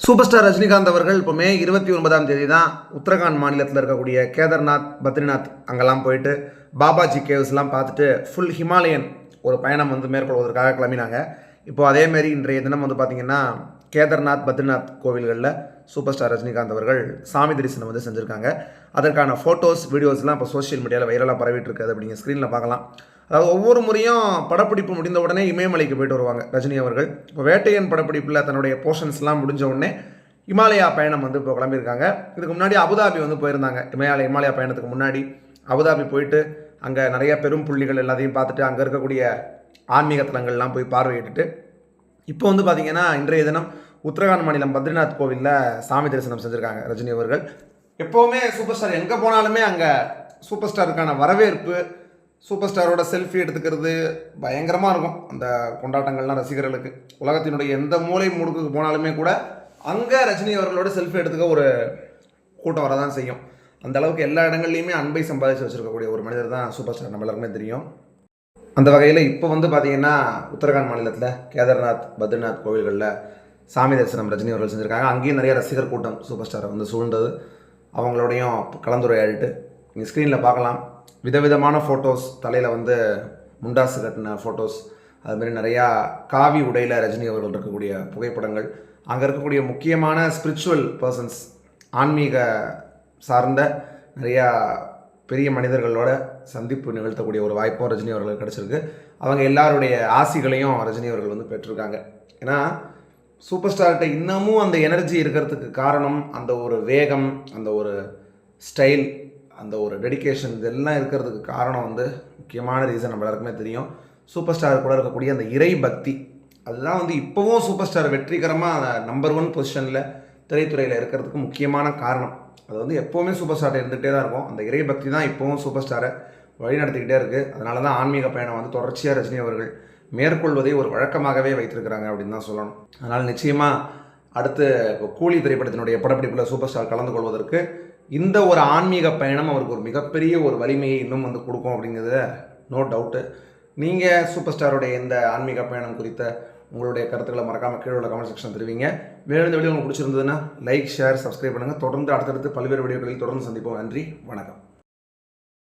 Super star Rajinikanth அவர்கள் இப்போ மே இருபத்தி ஒன்பதாம் தேதி தான் உத்தரகாண்ட் மாநிலத்தில் இருக்கக்கூடிய கேதார்நாத் பத்ரிநாத் அங்கெல்லாம் போயிட்டு பாபாஜி கேவ்ஸ்லாம் பார்த்துட்டு ஃபுல் ஹிமாலயன் ஒரு பயணம் வந்து மேற்கொள்வதற்காக கிளம்பினாங்க. இப்போ அதேமாரி இன்றைய தினம் வந்து பார்த்திங்கன்னா கேதார்நாத் பத்ரிநாத் கோவில்களில் சூப்பர் ஸ்டார் ரஜினிகாந்த் அவர்கள் சாமி தரிசனம் வந்து செஞ்சுருக்காங்க. அதற்கான ஃபோட்டோஸ் வீடியோஸ்லாம் இப்போ சோஷியல் மீடியாவில் வைரலாக பரவிட்டு இருக்குது அப்படிங்க ஸ்க்ரீனில் பார்க்கலாம். அதாவது ஒவ்வொரு முறையும் படப்பிடிப்பு முடிந்த உடனே இமயமலைக்கு போயிட்டு வருவாங்க ரஜினி அவர்கள். இப்போ வேட்டையன் படப்பிடிப்பில் தன்னுடைய போர்ஷன்ஸ்லாம் முடிஞ்ச உடனே இமாலயா பயணம் வந்து இப்போ கிளம்பியிருக்காங்க. இதுக்கு முன்னாடி அபுதாபி வந்து போயிருந்தாங்க. இமயாலய இமாலயா பயணத்துக்கு முன்னாடி அபுதாபி போயிட்டு அங்கே நிறைய பெரும் புள்ளிகள் எல்லாத்தையும் பார்த்துட்டு அங்கே இருக்கக்கூடிய ஆன்மீக தலங்கள்லாம் போய் பார்வையிட்டுட்டு இப்போ வந்து பார்த்தீங்கன்னா இன்றைய தினம் உத்தரகாண்ட் மாநிலம் பத்ரிநாத் கோவிலில் சாமி தரிசனம் செஞ்சுருக்காங்க ரஜினி அவர்கள். எப்போவுமே சூப்பர் ஸ்டார் எங்கே போனாலுமே அங்கே சூப்பர் ஸ்டாருக்கான வரவேற்பு சூப்பர் ஸ்டாரோட செல்ஃபி எடுத்துக்கிறது பயங்கரமாக இருக்கும். அந்த கொண்டாட்டங்கள்லாம் ரசிகர்களுக்கு. உலகத்தினுடைய எந்த மூலை முடுக்குக்கு போனாலுமே கூட அங்கே ரஜினி அவர்களோட செல்ஃபி எடுத்துக்க ஒரு கூட்டம் வரதான் செய்யும். அந்த அளவுக்கு எல்லா இடங்கள்லையுமே அன்பை சம்பாதிச்சு வச்சிருக்கக்கூடிய ஒரு மனிதர் தான் சூப்பர் ஸ்டார் நம்ம எல்லாருக்குமே தெரியும். அந்த வகையில் இப்போ வந்து பார்த்தீங்கன்னா உத்தரகாண்ட் மாநிலத்தில் கேதார்நாத் பத்ரிநாத் கோவில்களில் சாமி தரிசனம் ரஜினி அவர்கள் செஞ்சுருக்காங்க. அங்கேயும் நிறைய ரசிகர் கூட்டம் சூப்பர் ஸ்டாரை வந்து சூழ்ந்தது. அவங்களோடையும் கலந்துரையாடிட்டு நீங்கள் ஸ்க்ரீனில் பார்க்கலாம். விதவிதமான ஃபோட்டோஸ் தலையில் வந்து முண்டாசு கட்டின ஃபோட்டோஸ் அதுமாரி நிறையா காவி உடையில் ரஜினி அவர்கள் இருக்கக்கூடிய புகைப்படங்கள். அங்கே இருக்கக்கூடிய முக்கியமான ஸ்பிரிச்சுவல் பர்சன்ஸ் ஆன்மீக சார்ந்த நிறையா பெரிய மனிதர்களோட சந்திப்பு நிகழ்த்தக்கூடிய ஒரு வாய்ப்பும் ரஜினி அவர்களுக்கு கிடச்சிருக்கு. அவங்க எல்லாருடைய ஆசிகளையும் ரஜினி அவர்கள் வந்து பெற்றிருக்காங்க. ஏன்னா சூப்பர் ஸ்டார்கிட்ட இன்னமும் அந்த எனர்ஜி இருக்கிறதுக்கு காரணம் அந்த ஒரு வேகம் அந்த ஒரு ஸ்டைல் அந்த ஒரு டெடிகேஷன் இதெல்லாம் இருக்கிறதுக்கு காரணம் வந்து முக்கியமான ரீசன் நம்ம எல்லாருக்குமே தெரியும். சூப்பர் ஸ்டார் கூட இருக்கக்கூடிய அந்த இறை பக்தி. அதுதான் வந்து இப்போவும் சூப்பர் ஸ்டார் வெற்றிகரமாக நம்பர் ஒன் பொசிஷனில் திரைத்துறையில் இருக்கிறதுக்கு முக்கியமான காரணம். அது வந்து எப்போவுமே சூப்பர் ஸ்டார் இருந்துகிட்டே தான் இருக்கும். அந்த இறை பக்தி தான் இப்போவும் சூப்பர் ஸ்டாரை வழி நடத்திக்கிட்டே இருக்குது அதனால தான் ஆன்மீக பயணம் வந்து தொடர்ச்சியாக ரஜினி அவர்கள் மேற்கொள்வதை ஒரு வழக்கமாகவே வைத்திருக்கிறாங்க அப்படின்னு தான் சொல்லணும். அதனால் நிச்சயமாக அடுத்து இப்போ கூலி திரைப்படத்தினுடைய படப்பிடிப்பில் சூப்பர் ஸ்டார் கலந்து கொள்வதற்கு இந்த ஒரு ஆன்மீக பயணம் அவருக்கு ஒரு மிகப்பெரிய ஒரு வலிமையை இன்னும் வந்து கொடுக்கும் அப்படிங்கிறத நோ டவுட்டு நீங்கள் சூப்பர் ஸ்டாருடைய இந்த ஆன்மீக பயணம் குறித்த உங்களுடைய கருத்துக்களை மறக்காமல் கீழே உள்ள கமெண்ட் செக்ஷன் தருவீங்க. மேலும் இந்த வீடியோ உங்களுக்கு பிடிச்சிருந்ததுன்னா லைக் ஷேர் சப்ஸ்கிரைப் பண்ணுங்கள் தொடர்ந்து அடுத்தடுத்து பல்வேறு வீடியோக்களில் தொடர்ந்து சந்திப்போம். நன்றி வணக்கம்.